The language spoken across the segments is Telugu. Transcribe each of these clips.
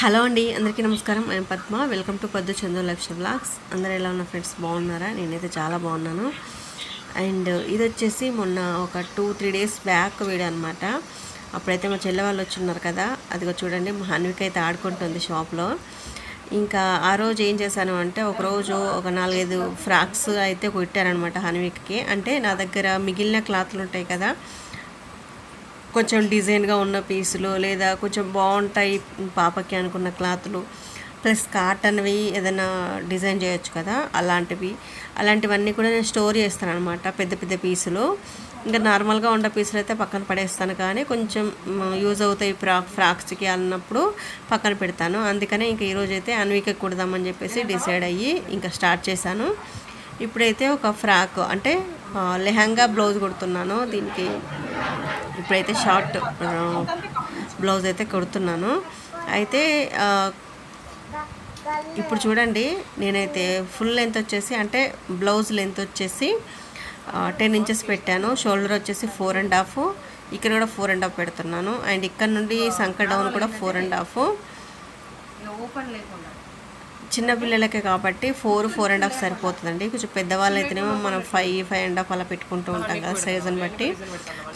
హలో అండి అందరికీ నమస్కారం. నేను పద్మ. వెల్కమ్ టు పద్దు చందు లక్ష్య బ్లాగ్స్ అందరు ఎలా ఉన్న ఫ్రెండ్స్? బాగున్నారా? నేనైతే చాలా బాగున్నాను. అండ్ ఇది వచ్చేసి మొన్న ఒక two three days back video అనమాట అప్పుడైతే మా చెల్లె వాళ్ళు వచ్చున్నారు కదా. అదిగో చూడండి మా హన్విక అయితే ఆడుకుంటుంది షాప్లో. ఇంకా ఆ రోజు ఏం చేశాను అంటే ఒకరోజు ఒక నాలుగైదు ఫ్రాక్స్ అయితే కుట్టారనమాట హన్విక్కి. అంటే నా దగ్గర మిగిలిన క్లాత్లు ఉంటాయి కదా కొంచెం డిజైన్గా ఉన్న పీసులు లేదా కొంచెం బాగుంటాయి పాపకి అనుకున్న క్లాత్లు ప్లస్ కాటన్వి ఏదైనా డిజైన్ చేయొచ్చు కదా అలాంటివి. అలాంటివన్నీ కూడా నేను స్టోర్ చేస్తాను అనమాట పెద్ద పెద్ద పీసులు ఇంకా నార్మల్గా ఉన్న పీసులు అయితే పక్కన పడేస్తాను కానీ కొంచెం యూజ్ అవుతాయి ఫ్రాక్ ఫ్రాక్స్కి అన్నప్పుడు పక్కన పెడతాను. అందుకనే ఇంకా ఈరోజు అయితే అన్వీకి కుడదామని చెప్పేసి డిసైడ్ అయ్యి ఇంకా స్టార్ట్ చేశాను. ఇప్పుడైతే ఒక ఫ్రాక్ అంటే లెహంగా బ్లౌజ్ కుడుతున్నాను దీనికి. ఇప్పుడైతే షార్ట్ బ్లౌజ్ అయితే కుడుతున్నాను. అయితే ఇప్పుడు చూడండి నేనైతే ఫుల్ లెంత్ వచ్చేసి అంటే బ్లౌజ్ లెంత్ వచ్చేసి టెన్ ఇంచెస్ పెట్టాను. షోల్డర్ వచ్చేసి ఫోర్ అండ్ హాఫ్. ఇక్కడ కూడా ఫోర్ అండ్ హాఫ్ పెడుతున్నాను. అండ్ ఇక్కడ నుండి సంక డౌన్ కూడా ఫోర్ అండ్ హాఫ్. ఓపెన్ లేకుండా. చిన్నపిల్లలకే కాబట్టి ఫోర్ ఫోర్ అండ్ హాఫ్ సరిపోతుందండి. కొంచెం పెద్దవాళ్ళు అయితేనేమో మనం ఫైవ్ ఫైవ్ అండ్ హాఫ్ అలా పెట్టుకుంటూ ఉంటాం కదా సైజుని బట్టి.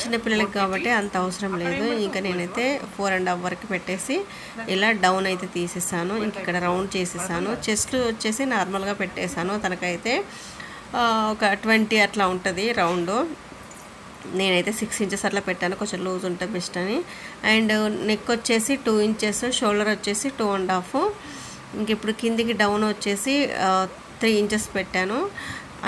చిన్నపిల్లలకి కాబట్టి అంత అవసరం లేదు. ఇంకా నేనైతే ఫోర్ అండ్ హాఫ్ వరకు పెట్టేసి ఇలా డౌన్ అయితే తీసేసాను. ఇంక ఇక్కడ రౌండ్ చేసేసాను. చెస్ట్ వచ్చేసి నార్మల్గా పెట్టేశాను తనకైతే ఒక ట్వంటీ అట్లా ఉంటుంది రౌండ్ నేనైతే సిక్స్ ఇంచెస్ అట్లా పెట్టాను. కొంచెం లూజ్ ఉంటే బెస్ట్ అని. అండ్ నెక్ వచ్చేసి టూ ఇంచెస్ షోల్డర్ వచ్చేసి టూ అండ్ హాఫ్ ఇంక ఇప్పుడు కిందికి డౌన్ వచ్చేసి త్రీ ఇంచెస్ పెట్టాను.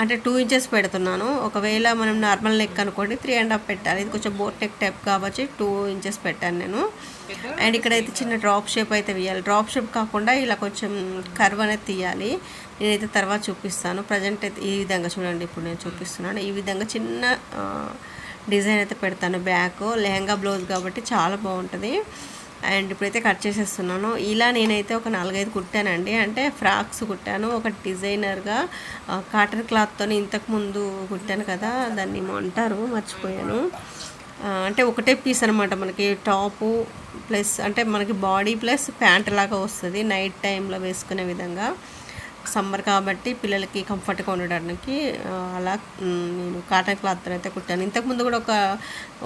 అంటే టూ ఇంచెస్ పెడుతున్నాను. ఒకవేళ మనం నార్మల్ నెక్ అనుకోండి త్రీ అండ్ హాఫ్ పెట్టాలి. ఇది కొంచెం బోట్ నెక్ టైప్ కాబట్టి టూ ఇంచెస్ పెట్టాను నేను. అండ్ ఇక్కడైతే చిన్న డ్రాప్ షేప్ అయితే వేయాలి. డ్రాప్ షేప్ కాకుండా ఇలా కొంచెం కర్వ్ అనేది తీయాలి. నేనైతే తర్వాత చూపిస్తాను. ప్రజెంట్ అయితే ఈ విధంగా చూడండి. ఇప్పుడు నేను చూపిస్తున్నాను. ఈ విధంగా చిన్న డిజైన్ అయితే పెడతాను బ్యాక్. లెహంగా బ్లౌజ్ కాబట్టి చాలా బాగుంటుంది. అండ్ ఇప్పుడైతే కట్ చేసేస్తున్నాను. ఇలా నేనైతే ఒక నాలుగైదు కుట్టానండి. అంటే ఫ్రాక్స్ కుట్టాను. ఒక డిజైనర్గా కాటన్ క్లాత్తో ఇంతకుముందు కుట్టాను కదా దాన్ని ఏమో అంటారు మర్చిపోయాను. అంటే ఒకటే పీస్ అనమాట మనకి టాపు ప్లస్ అంటే మనకి బాడీ ప్లస్ ప్యాంట్ లాగా వస్తుంది నైట్ టైంలో వేసుకునే విధంగా. సమ్మర్ కాబట్టి పిల్లలకి కంఫర్ట్గా ఉండడానికి అలా నేను కాటన్ క్లాత్ అయితే కుట్టాను ఇంతకుముందు కూడా ఒక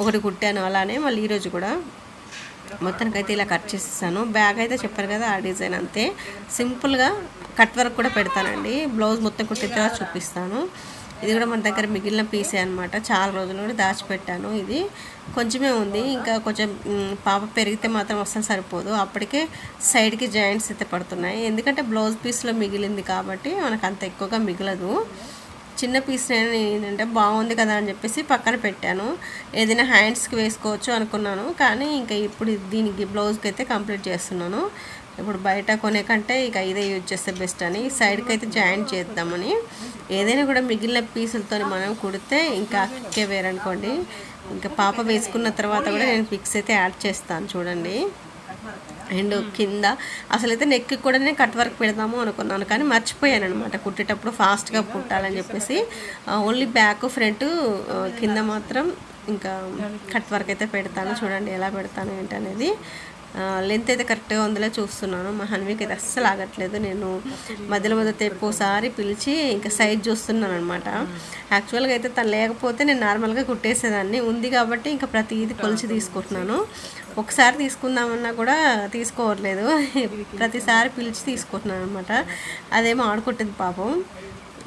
ఒకటి కుట్టాను అలానే మళ్ళీ ఈరోజు కూడా మొత్తానికైతే ఇలా కట్ చేసేసాను. బ్యాగ్ అయితే చెప్పారు కదా ఆ డిజైన్ అంతే. సింపుల్గా కట్ వర్క్ కూడా పెడతానండి. బ్లౌజ్ మొత్తం కుట్టిన తర్వాత చూపిస్తాను. ఇది కూడా మన దగ్గర మిగిలిన పీసే అనమాట చాలా రోజులు కూడా దాచిపెట్టాను ఇది. కొంచెమే ఉంది. ఇంకా కొంచెం పాప పెరిగితే మాత్రం అస్సలు సరిపోదు. అప్పటికే సైడ్కి జాయింట్స్ అయితే పడుతున్నాయి. ఎందుకంటే బ్లౌజ్ పీస్లో మిగిలింది కాబట్టి మనకు అంత ఎక్కువగా మిగలదు. చిన్న పీస్ నేను ఏంటంటే బాగుంది కదా అని చెప్పేసి పక్కన పెట్టాను. ఏదైనా హ్యాండ్స్కి వేసుకోవచ్చు అనుకున్నాను. కానీ ఇంకా ఇప్పుడు దీనికి బ్లౌజ్కి అయితే కంప్లీట్ చేస్తున్నాను. ఇప్పుడు బయట కొనే కంటే ఇక ఇదే యూజ్ చేస్తే బెస్ట్ అని. సైడ్కి అయితే జాయింట్ చేద్దామని. ఏదైనా కూడా మిగిలిన పీసులతో మనం కుడితే ఇంకా అక్కే వేరనుకోండి. ఇంకా పాప వేసుకున్న తర్వాత కూడా నేను పిక్స్ అయితే యాడ్ చేస్తాను చూడండి. అండ్ కింద అసలైతే నెక్ కూడా నేను కట్ వర్క్ పెడదాము అనుకున్నాను కానీ మర్చిపోయాను అనమాట కుట్టేటప్పుడు ఫాస్ట్గా కుట్టాలని చెప్పేసి ఓన్లీ బ్యాక్ ఫ్రంట్ కింద మాత్రం ఇంకా కట్ వర్క్ అయితే పెడతాను. చూడండి ఎలా పెడతాను ఏంటనేది. లెంత్ అయితే కరెక్ట్గా ఉందిలే చూస్తున్నాను. మా హన్వికి అయితే అస్సలు ఆగట్లేదు. నేను మధ్యలో మధ్య ఎక్కువసారి పిలిచి ఇంకా సైజ్ చూస్తున్నాను అనమాట యాక్చువల్గా అయితే తను లేకపోతే నేను నార్మల్గా కుట్టేసేదాన్ని. ఉంది కాబట్టి ఇంకా ప్రతిదీ కొలిచి తీసుకుంటున్నాను. ఒకసారి తీసుకుందామన్నా కూడా తీసుకోవట్లేదు. ప్రతిసారి పిలిచి తీసుకుంటున్నాను అనమాట అదేమో ఆడుకుంటుంది పాపం.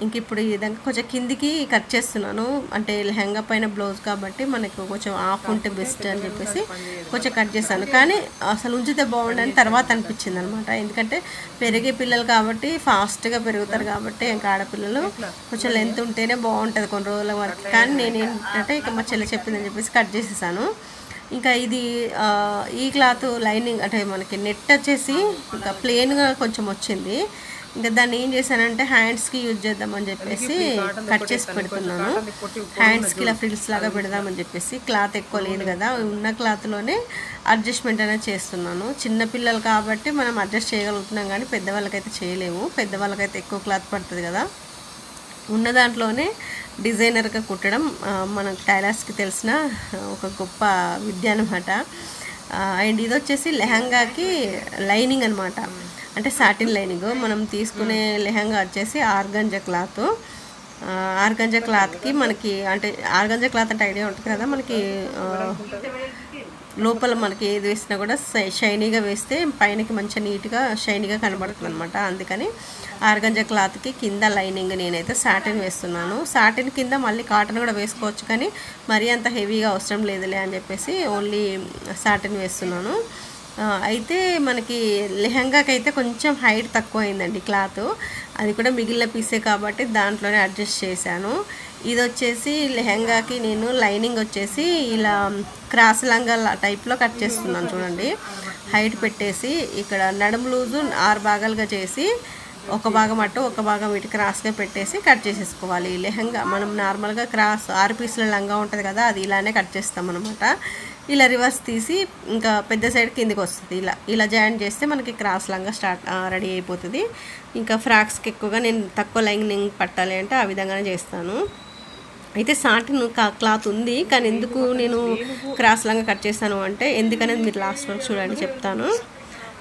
ఇంక ఇప్పుడు ఈ విధంగా కొంచెం కిందికి కట్ చేస్తున్నాను. అంటే లెహంగా పైన బ్లౌజ్ కాబట్టి మనకు కొంచెం ఆఫ్ ఉంటే బెస్ట్ అని చెప్పేసి కొంచెం కట్ చేశాను. కానీ అసలు ఉంచితే బాగుండని తర్వాత అనిపించింది అనమాట ఎందుకంటే పెరిగే పిల్లలు కాబట్టి ఫాస్ట్గా పెరుగుతారు కాబట్టి ఇంకా ఆడపిల్లలు కొంచెం లెంత్ ఉంటేనే బాగుంటుంది కొన్ని రోజుల వరకు. కానీ నేను ఏంటంటే ఇక మా చెల్లి చెప్పిందని చెప్పేసి కట్ చేసేసాను. ఇంకా ఇది ఈ క్లాత్ లైనింగ్ అంటే మనకి నెట్ వచ్చేసి ఇంకా ప్లెయిన్గా కొంచెం వచ్చింది. ఇంకా దాన్ని ఏం చేశానంటే హ్యాండ్స్కి యూజ్ చేద్దామని చెప్పేసి కట్ చేసి పెడుతున్నాను. హ్యాండ్స్కి ఇలా ఫ్రిల్స్ లాగా పెడదామని చెప్పేసి క్లాత్ ఎక్కువ లేదు కదా ఉన్న క్లాత్లోనే అడ్జస్ట్మెంట్ అనేది చేస్తున్నాను. చిన్న పిల్లలు కాబట్టి మనం అడ్జస్ట్ చేయగలుగుతున్నాం కానీ పెద్దవాళ్ళకైతే చేయలేము. పెద్దవాళ్ళకైతే ఎక్కువ క్లాత్ పడుతుంది కదా. ఉన్న దాంట్లోనే డిజైనర్గా కుట్టడం ఆ, మన టైలర్స్కి తెలిసిన ఒక గొప్ప విద్య అనమాట అండ్ ఇది వచ్చేసి లెహంగాకి లైనింగ్ అనమాట అంటే సాటిన్ లైనింగ్ మనం తీసుకునే లెహంగా వచ్చేసి ఆర్గంజా క్లాత్. ఆర్గంజా క్లాత్కి మనకి అంటే ఆర్గంజా క్లాత్ అంటే ఐడియా ఉంటుంది కదా మనకి లోపల మనకి ఏది వేసినా కూడా షైనీగా వేస్తే పైనకి మంచిగా నీట్గా షైనీగా కనబడుతుంది అనమాట అందుకని ఆర్గంజా క్లాత్కి కింద లైనింగ్ నేనైతే సాటిన్ వేస్తున్నాను. సాటిన్ కింద మళ్ళీ కాటన్ కూడా వేసుకోవచ్చు కానీ మరీ అంత హెవీగా అవసరం లేదులే అని చెప్పేసి ఓన్లీ సాటిన్ వేస్తున్నాను. అయితే మనకి లెహంగాకి అయితే కొంచెం హైట్ తక్కువ అయిందండి క్లాత్. అది కూడా మిగిలిన పీసే కాబట్టి దాంట్లోనే అడ్జస్ట్ చేశాను. ఇది వచ్చేసి లెహంగాకి నేను లైనింగ్ వచ్చేసి ఇలా క్రాస్ లంగా టైప్లో కట్ చేస్తున్నాను చూడండి. హైట్ పెట్టేసి ఇక్కడ నడుము లూజు ఆరు భాగాలుగా చేసి ఒక భాగం అటు ఒక భాగం ఇటు క్రాస్గా పెట్టేసి కట్ చేసేసుకోవాలి. లెహంగా మనం నార్మల్గా క్రాస్ ఆరు పీసుల లంగా ఉంటుంది కదా అది ఇలానే కట్ చేస్తాం అనమాట ఇలా రివర్స్ తీసి ఇంకా పెద్ద సైడ్ కిందికి వస్తుంది. ఇలా ఇలా జాయిన్ చేస్తే మనకి క్రాస్ లంగా స్టార్ట్ రెడీ అయిపోతుంది. ఇంకా ఫ్రాక్స్కి ఎక్కువగా నేను తక్కువ లైనింగ్ పట్టాలి అంటే ఆ విధంగానే చేస్తాను. అయితే సాటిన్ క్లాత్ ఉంది కానీ ఎందుకు నేను క్రాస్ లాగా కట్ చేస్తాను అంటే ఎందుకనేది మీరు లాస్ట్ వరకు చూడండి చెప్తాను.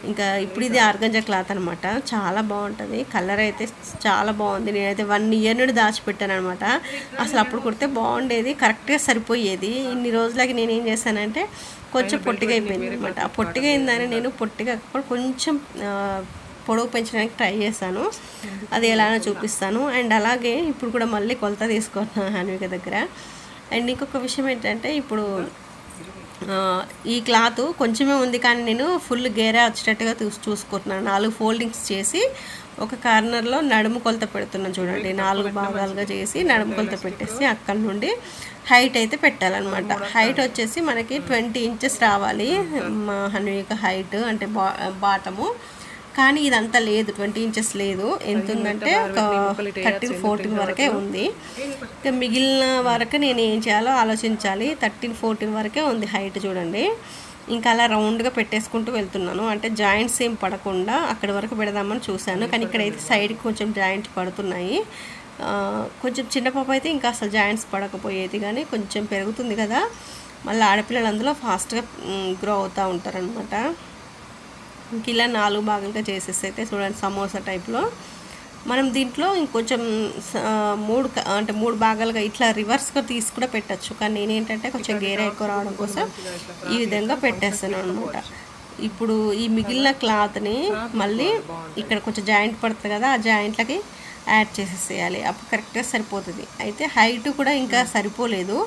ఇంకా ఇప్పుడు ఇది ఆర్గంజా క్లాత్ అనమాట చాలా బాగుంటుంది. కలర్ అయితే చాలా బాగుంది. నేనైతే వన్ ఇయర్ నుండి దాచిపెట్టాను అనమాట అసలు అప్పుడు కుడితే బాగుండేది కరెక్ట్గా సరిపోయేది. ఇన్ని రోజులకి నేను ఏం చేశానంటే కొంచెం పొట్టిగా అయిపోయింది అనమాట ఆ పొట్టిగా అయిందని నేను పొట్టిగా కొంచెం పొడవు పెంచడానికి ట్రై చేశాను. అది ఎలానో చూపిస్తాను. అండ్ అలాగే ఇప్పుడు కూడా మళ్ళీ కొలత తీసుకున్నాను హన్విక దగ్గర. అండ్ ఇంకొక విషయం ఏంటంటే ఇప్పుడు ఈ క్లాత్ కొంచెమే ఉంది కానీ నేను ఫుల్ గేరా వచ్చేటట్టుగా చూసి చూసుకుంటున్నాను. నాలుగు ఫోల్డింగ్స్ చేసి ఒక కార్నర్లో నడుము కొలత పెడుతున్నాను చూడండి. నాలుగు భాగాలుగా చేసి నడుము కొలత పెట్టేసి అక్కడ నుండి హైట్ అయితే పెట్టాలన్నమాట. హైట్ వచ్చేసి మనకి ట్వంటీ ఇంచెస్ రావాలి. మా హన్విక హైట్ అంటే బా బాటము. కానీ ఇదంతా లేదు. ట్వంటీ ఇంచెస్ లేదు. ఎంత ఉందంటే ఒక థర్టీన్ ఫోర్టీన్ వరకే ఉంది. ఇంకా మిగిలిన వరకు నేను ఏం చేయాలో ఆలోచించాలి. థర్టీన్ ఫోర్టీన్ వరకే ఉంది హైట్ చూడండి. ఇంకా అలా రౌండ్గా పెట్టేసుకుంటూ వెళ్తున్నాను. అంటే జాయింట్స్ ఏం పడకుండా అక్కడి వరకు పెడదామని చూశాను. కానీ ఇక్కడైతే సైడ్కి కొంచెం జాయింట్స్ పడుతున్నాయి. కొంచెం చిన్న పాప అయితే ఇంకా అసలు జాయింట్స్ పడకపోయేది కానీ కొంచెం పెరుగుతుంది కదా. మళ్ళీ ఆడపిల్లలు అందులో ఫాస్ట్గా గ్రో అవుతూ ఉంటారనమాట ఇంక ఇలా నాలుగు భాగాలుగా చేసేసి అయితే చూడండి సమోసా టైప్లో. మనం దీంట్లో ఇంకొంచెం మూడు అంటే మూడు భాగాలుగా ఇట్లా రివర్స్గా తీసి కూడా పెట్టచ్చు. కానీ నేనేంటంటే కొంచెం గేర ఎక్కువ రావడం కోసం ఈ విధంగా పెట్టేస్తాను అనమాట ఇప్పుడు ఈ మిగిలిన క్లాత్ని మళ్ళీ ఇక్కడ కొంచెం జాయింట్ పడుతుంది కదా ఆ జాయింట్లకి యాడ్ చేసేసేయాలి. అప్పుడు కరెక్ట్గా సరిపోతుంది. అయితే హైట్ కూడా ఇంకా సరిపోలేదు.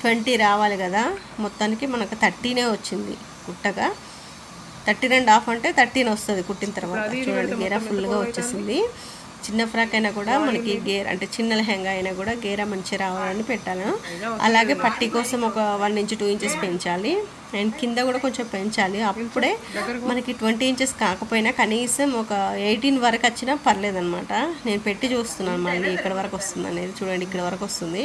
ట్వంటీ రావాలి కదా మొత్తానికి మనకు థర్టీనే వచ్చింది కుట్టగా థర్టీన్ అండ్ హాఫ్ అంటే థర్టీన్ వస్తుంది కుట్టిన తర్వాత. చూడండి గేర ఫుల్గా వచ్చేసింది. చిన్న ఫ్రాక్ అయినా కూడా మనకి గేర్ అంటే చిన్న లెహంగా అయినా కూడా గేర మంచిగా రావాలని పెట్టాను. అలాగే పట్టి కోసం ఒక వన్ ఇంచ్ టూ ఇంచెస్ పెంచాలి. అండ్ కింద కూడా కొంచెం పెంచాలి. అప్పుడే మనకి ట్వంటీ ఇంచెస్ కాకపోయినా కనీసం ఒక ఎయిటీన్ వరకు వచ్చినా పర్లేదన్నమాట. నేను పెట్టి చూస్తున్నాను మళ్ళీ ఇక్కడ వరకు వస్తుంది అనేది. చూడండి ఇక్కడ వరకు వస్తుంది.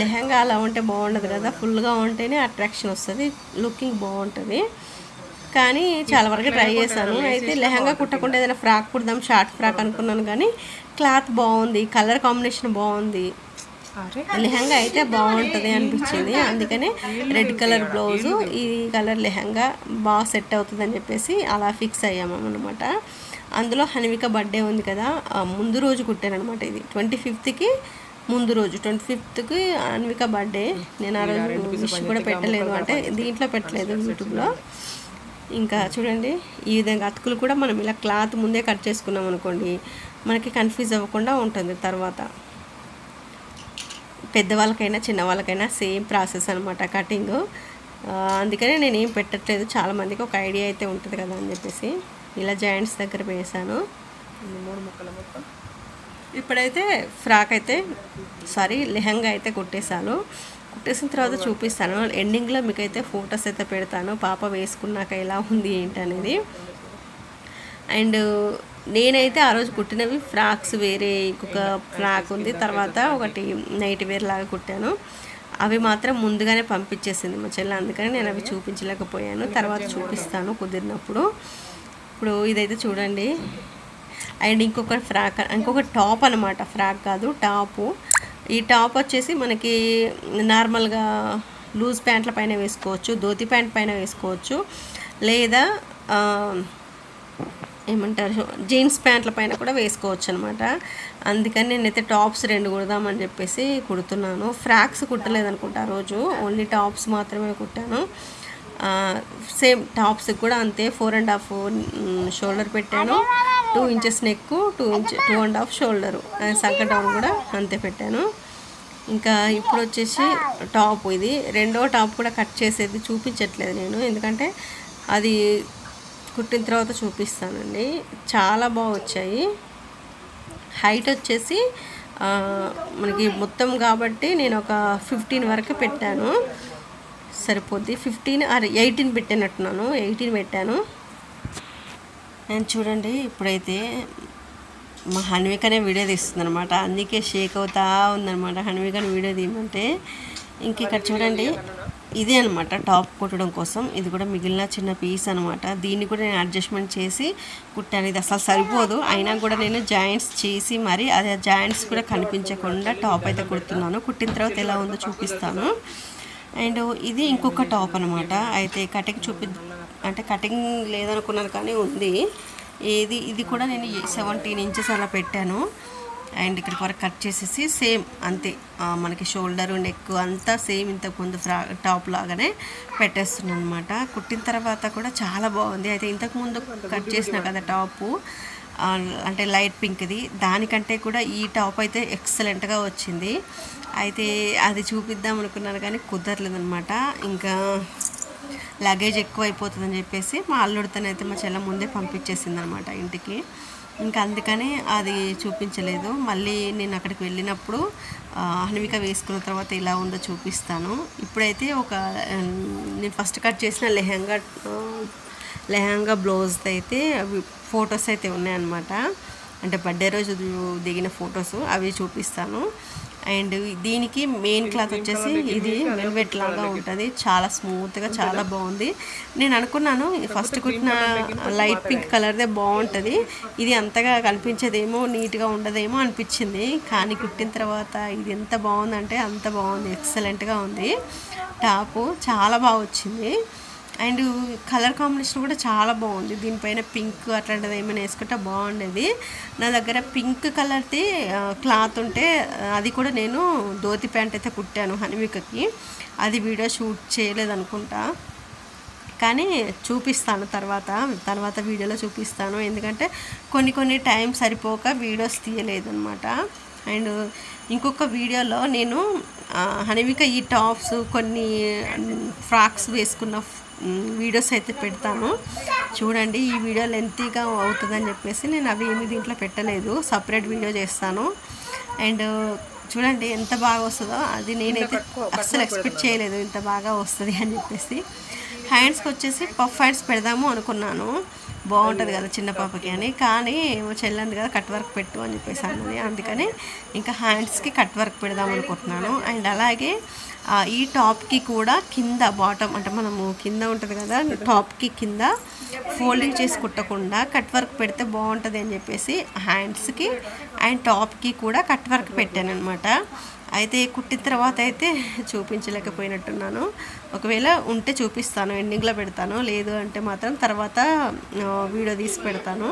లెహంగా అలా ఉంటే బాగుండదు కదా. ఫుల్గా ఉంటేనే అట్రాక్షన్ వస్తుంది. లుకింగ్ బాగుంటుంది. కానీ చాలా వరకు ట్రై చేశాను. అయితే లెహంగా కుట్టకుండా ఏదైనా ఫ్రాక్ కుడదాం షార్ట్ ఫ్రాక్ అనుకున్నాను కానీ క్లాత్ బాగుంది కలర్ కాంబినేషన్ బాగుంది. లెహంగా అయితే బాగుంటుంది అనిపించింది. అందుకనే రెడ్ కలర్ బ్లౌజు ఈ కలర్ లెహంగా బాగా సెట్ అవుతుంది అని చెప్పేసి అలా ఫిక్స్ అయ్యాము అనమాట అందులో హన్విక బర్త్డే ఉంది కదా ముందు రోజు కుట్టాను అనమాట ఇది. ట్వంటీ ఫిఫ్త్కి ముందు రోజు ట్వంటీ ఫిఫ్త్కి అన్విక బర్త్డే నేను ఆ రోజు విష్ కూడా పెట్టలేదు అంటే దీంట్లో పెట్టలేదు యూట్యూబ్లో ఇంకా చూడండి ఈ విధంగా అతుకులు కూడా మనం ఇలా క్లాత్ ముందే కట్ చేసుకున్నాం అనుకోండి మనకి కన్ఫ్యూజ్ అవ్వకుండా ఉంటుంది తర్వాత. పెద్దవాళ్ళకైనా చిన్నవాళ్ళకైనా సేమ్ ప్రాసెస్ అనమాట కటింగ్. అందుకనే నేను ఏం పెట్టట్లేదు. చాలామందికి ఒక ఐడియా అయితే ఉంటుంది కదా అని చెప్పేసి. ఇలా జాయింట్స్ దగ్గర వేసాను మూడు ముక్కల మొత్తం. ఇప్పుడైతే ఫ్రాక్ అయితే సారీ లెహంగా అయితే కుట్టేశాను. కుట్టేసిన తర్వాత చూపిస్తాను. ఎండింగ్లో మీకైతే ఫొటోస్ అయితే పెడతాను. పాప వేసుకున్నాక ఎలా ఉంది ఏంటనేది అండ్ నేనైతే ఆ రోజు కుట్టినవి ఫ్రాక్స్ వేరే ఇంకొక ఫ్రాక్ ఉంది. తర్వాత ఒకటి నైట్ వేర్ లాగా కుట్టాను. అవి మాత్రం ముందుగానే పంపించేసింది మా చెల్లి. అందుకని నేను అవి చూపించలేకపోయాను. తర్వాత చూపిస్తాను కుదిరినప్పుడు. ఇప్పుడు ఇదైతే చూడండి. అండ్ ఇంకొక ఫ్రాక్ ఇంకొక టాప్ అనమాట ఫ్రాక్ కాదు టాపు. ఈ టాప్ వచ్చేసి మనకి నార్మల్గా లూజ్ ప్యాంట్ల పైన వేసుకోవచ్చు ధోతి ప్యాంట్ పైన వేసుకోవచ్చు లేదా ఏమంటారు జీన్స్ ప్యాంట్ల పైన కూడా వేసుకోవచ్చు అనమాట అందుకని నేనైతే టాప్స్ రెండు కుడదామని చెప్పేసి కుడుతున్నాను. ఫ్రాక్స్ కుట్టలేదనుకుంటా ఆ రోజు ఓన్లీ టాప్స్ మాత్రమే కుట్టాను. సేమ్ టాప్స్ కూడా అంతే ఫోర్ అండ్ హాఫ్ షోల్డర్ పెట్టాను. Two inches neck two inch two and half shoulder సగ్గ down కూడా అంతే పెట్టాను. ఇంకా ఇప్పుడు వచ్చేసి టాప్ ఇది. రెండో టాప్ కూడా కట్ చేసేది చూపించట్లేదు నేను. ఎందుకంటే అది కుట్టిన తర్వాత చూపిస్తానండి. చాలా బాగా వచ్చాయి. హైట్ వచ్చేసి మనకి మొత్తం కాబట్టి నేను ఒక ఫిఫ్టీన్ వరకు పెట్టాను. సరిపోద్ది. ఫిఫ్టీన్ ఆర్ ఎయిటీన్ పెట్టినట్టున్నాను. ఎయిటీన్ పెట్టాను. నేను చూడండి ఇప్పుడైతే మా హన్వికనే వీడియో తీస్తుంది అనమాట అందుకే షేక్ అవుతా ఉందనమాట హన్వికని వీడియో తీయమంటే. ఇంక ఇక్కడ చూడండి ఇదే అనమాట టాప్ కుట్టడం కోసం. ఇది కూడా మిగిలిన చిన్న పీస్ అనమాట దీన్ని కూడా నేను అడ్జస్ట్మెంట్ చేసి కుట్టాను. ఇది అసలు సరిపోదు. అయినా కూడా నేను జాయింట్స్ చేసి మరి అది జాయింట్స్ కూడా కనిపించకుండా టాప్ అయితే కుడుతున్నాను. కుట్టిన తర్వాత ఎలా ఉందో చూపిస్తాను. అండ్ ఇది ఇంకొక టాప్ అనమాట అయితే కటింగ్ చూపి అంటే కటింగ్ లేదనుకున్నాను కానీ ఉంది. ఇది ఇది కూడా నేను సెవెంటీన్ ఇంచెస్ అలా పెట్టాను. అండ్ ఇక్కడికి వరకు కట్ చేసేసి సేమ్ అంతే. మనకి షోల్డర్ నెక్ అంతా సేమ్ ఇంతకు ముందు ఫ్రా టాప్ లాగానే పెట్టేస్తున్నాను అనమాట కుట్టిన తర్వాత కూడా చాలా బాగుంది. అయితే ఇంతకు ముందు కట్ చేసిన కదా టాపు అంటే లైట్ పింక్ది దానికంటే కూడా ఈ టాప్ అయితే ఎక్సలెంట్గా వచ్చింది. అయితే అది చూపిద్దాం అనుకున్నాను కానీ కుదరలేదనమాట ఇంకా లగేజ్ ఎక్కువ అయిపోతుందని చెప్పేసి మా అల్లుడితోనైతే మా చెల్ల ముందే పంపించేసింది అనమాట ఇంటికి. ఇంకా అందుకని అది చూపించలేదు. మళ్ళీ నేను అక్కడికి వెళ్ళినప్పుడు ఆ, వేసుకున్న తర్వాత ఇలా ఉందో చూపిస్తాను. ఇప్పుడైతే ఒక నేను ఫస్ట్ కట్ చేసిన లెహంగా లెహంగా బ్లౌజ్ అయితే అవి ఫొటోస్ అయితే ఉన్నాయన్నమాట. అంటే బర్త్డే రోజు దిగిన ఫొటోస్ అవి చూపిస్తాను. అండ్ దీనికి మెయిన్ క్లాత్ వచ్చేసి ఇది వెల్వెట్ లాగా ఉంటుంది. చాలా స్మూత్గా చాలా బాగుంది. నేను అనుకున్నాను ఫస్ట్ కుట్టిన లైట్ పింక్ కలర్దే బాగుంటుంది. ఇది అంతగా కనిపించేదేమో నీట్గా ఉండదేమో అనిపించింది. కానీ కుట్టిన తర్వాత ఇది ఎంత బాగుందంటే అంత బాగుంది. ఎక్సలెంట్గా ఉంది. టాపు చాలా బాగా వచ్చింది. అండ్ కలర్ కాంబినేషన్ కూడా చాలా బాగుంది. దీనిపైన పింక్ అట్లాంటిది ఏమైనా వేసుకుంటే బాగుండేది. నా దగ్గర పింక్ కలర్ది క్లాత్ ఉంటే అది కూడా నేను ధోతి ప్యాంట్ అయితే కుట్టాను హనివికకి అది వీడియో షూట్ చేయలేదనుకుంటా. కానీ చూపిస్తాను తర్వాత. తర్వాత వీడియోలో చూపిస్తాను. ఎందుకంటే కొన్ని కొన్ని టైం సరిపోక వీడియోస్ తీయలేదు అనమాట అండ్ ఇంకొక వీడియోలో నేను ఆ, హనివిక ఈ టాప్స్ కొన్ని ఫ్రాక్స్ వేసుకున్న వీడియోస్ అయితే పెడతాను. చూడండి ఈ వీడియో లెంతీగా అవుతుందని చెప్పేసి నేను అవి ఏమి దీంట్లో పెట్టలేదు. సపరేట్ వీడియో చేస్తాను. అండ్ చూడండి ఎంత బాగా వస్తుందో. అది నేనైతే అస్సలు ఎక్స్పెక్ట్ చేయలేదు ఇంత బాగా వస్తుంది అని చెప్పేసి. హ్యాండ్స్కి వచ్చేసి పఫ్ హ్యాండ్స్ పెడదాము అనుకున్నాను. బాగుంటుంది కదా చిన్న పాపకి అని. కానీ ఏమో చెల్లంది కదా కట్ వర్క్ పెట్టు అని చెప్పేసి అన్నది. అందుకని ఇంకా హ్యాండ్స్కి కట్ వర్క్ పెడదాం అనుకుంటున్నాను. అండ్ అలాగే ఈ టాప్కి కూడా కింద బాటమ్ అంటే మనము కింద ఉంటుంది కదా టాప్కి కింద ఫోల్డింగ్ చేసి కుట్టకుండా కట్ వర్క్ పెడితే బాగుంటుంది అని చెప్పేసి హ్యాండ్స్కి అండ్ టాప్కి కూడా కట్ వర్క్ పెట్టాను అనమాట అయితే కుట్టిన తర్వాత అయితే చూపించలేకపోయినట్టున్నాను. ఒకవేళ ఉంటే చూపిస్తాను ఎండింగ్లో పెడతాను. లేదు అంటే మాత్రం తర్వాత వీడియో తీసి పెడతాను.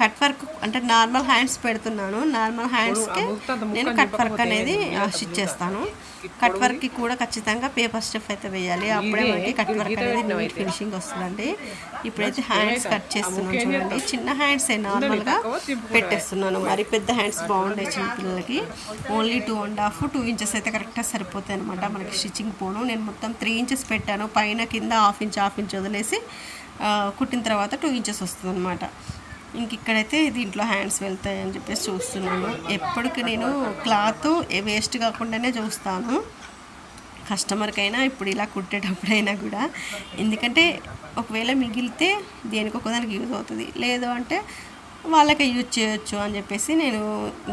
కట్ వర్క్ అంటే నార్మల్ హ్యాండ్స్ పెడుతున్నాను. నార్మల్ హ్యాండ్స్కి నేను కట్ వర్క్ అనేది స్టిచ్ చేస్తాను. కట్ వర్క్కి కూడా ఖచ్చితంగా పేపర్ స్టెఫ్ అయితే వేయాలి. అప్పుడే మనకి కట్ వర్క్ అనేది నీట్ ఫినిషింగ్ వస్తుందండి. ఇప్పుడైతే హ్యాండ్స్ కట్ చేస్తున్నాను చూడండి. చిన్న హ్యాండ్స్ నార్మల్గా పెట్టేస్తున్నాను. మరి పెద్ద హ్యాండ్స్ బాగుంటాయి చిన్న పిల్లలకి. Only two and half two inches అయితే కరెక్ట్గా సరిపోతాయి అనమాట మనకి స్టిచ్చింగ్ పోను. నేను మొత్తం త్రీ ఇంచెస్ పెట్టాను. పైన కింద హాఫ్ ఇంచ్ హాఫ్ ఇంచ్ వదిలేసి కుట్టిన తర్వాత టూ ఇంచెస్ వస్తుంది అనమాట ఇంక ఇక్కడైతే దీంట్లో హ్యాండ్స్ వెళ్తాయి అని చెప్పేసి చూస్తున్నాను. ఎప్పటికి నేను క్లాత్ వేస్ట్ కాకుండానే చూస్తాను. కస్టమర్కైనా ఇప్పుడు ఇలా కుట్టేటప్పుడైనా కూడా. ఎందుకంటే ఒకవేళ మిగిలితే దేనికి ఒకదానికి యూజ్ అవుతుంది. లేదు అంటే వాళ్ళకి యూజ్ చేయొచ్చు అని చెప్పేసి నేను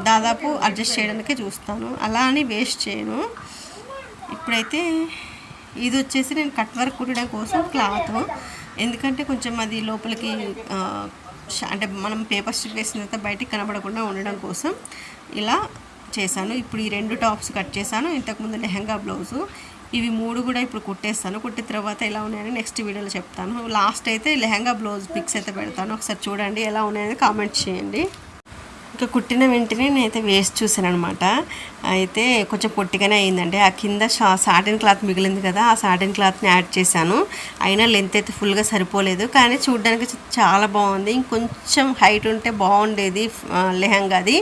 దాదాపు అడ్జస్ట్ చేయడానికే చూస్తాను. అలా అని వేస్ట్ చేయను. ఇప్పుడైతే ఇది వచ్చేసి నేను కట్ వర్క్ కుట్టడం కోసం క్లాత్. ఎందుకంటే కొంచెం అది లోపలికి అంటే మనం పేపర్ స్టిక్ వేసిన తర్వాత బయటికి కనబడకుండా ఉండడం కోసం ఇలా చేశాను. ఇప్పుడు ఈ రెండు టాప్స్ కట్ చేశాను. ఇంతకుముందు లెహంగా బ్లౌజు. ఇవి మూడు కూడా ఇప్పుడు కుట్టేస్తాను. కుట్టిన తర్వాత ఎలా ఉన్నాయని నెక్స్ట్ వీడియోలో చెప్తాను. లాస్ట్ అయితే లెహంగా బ్లౌజ్ పిక్స్ అయితే పెడతాను. ఒకసారి చూడండి ఎలా ఉన్నాయని కామెంట్ చేయండి. ఇంకా కుట్టిన వెంటనే నేనైతే వేస్ట్ చూసాను అనమాట అయితే కొంచెం పొట్టిగానే అయిందండి. ఆ కింద షా సాటిన్ క్లాత్ మిగిలింది కదా ఆ సాటిన్ క్లాత్ని యాడ్ చేశాను. అయినా లెంత్ అయితే ఫుల్గా సరిపోలేదు. కానీ చూడడానికి చాలా బాగుంది. ఇంకొంచెం హైట్ ఉంటే బాగుండేది లెహంగాది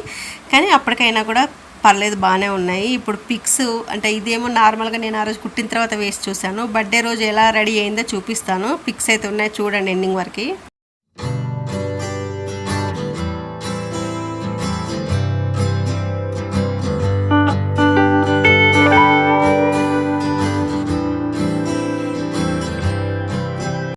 కానీ అప్పటికైనా కూడా పర్లేదు బాగానే ఉన్నాయి. ఇప్పుడు పిక్స్ అంటే ఇదేమో నార్మల్గా నేను ఆ రోజు కుట్టిన తర్వాత వేసి చూశాను. బర్త్డే రోజు ఎలా రెడీ అయిందో చూపిస్తాను. పిక్స్ అయితే ఉన్నాయి చూడండి ఎండింగ్ వరకు.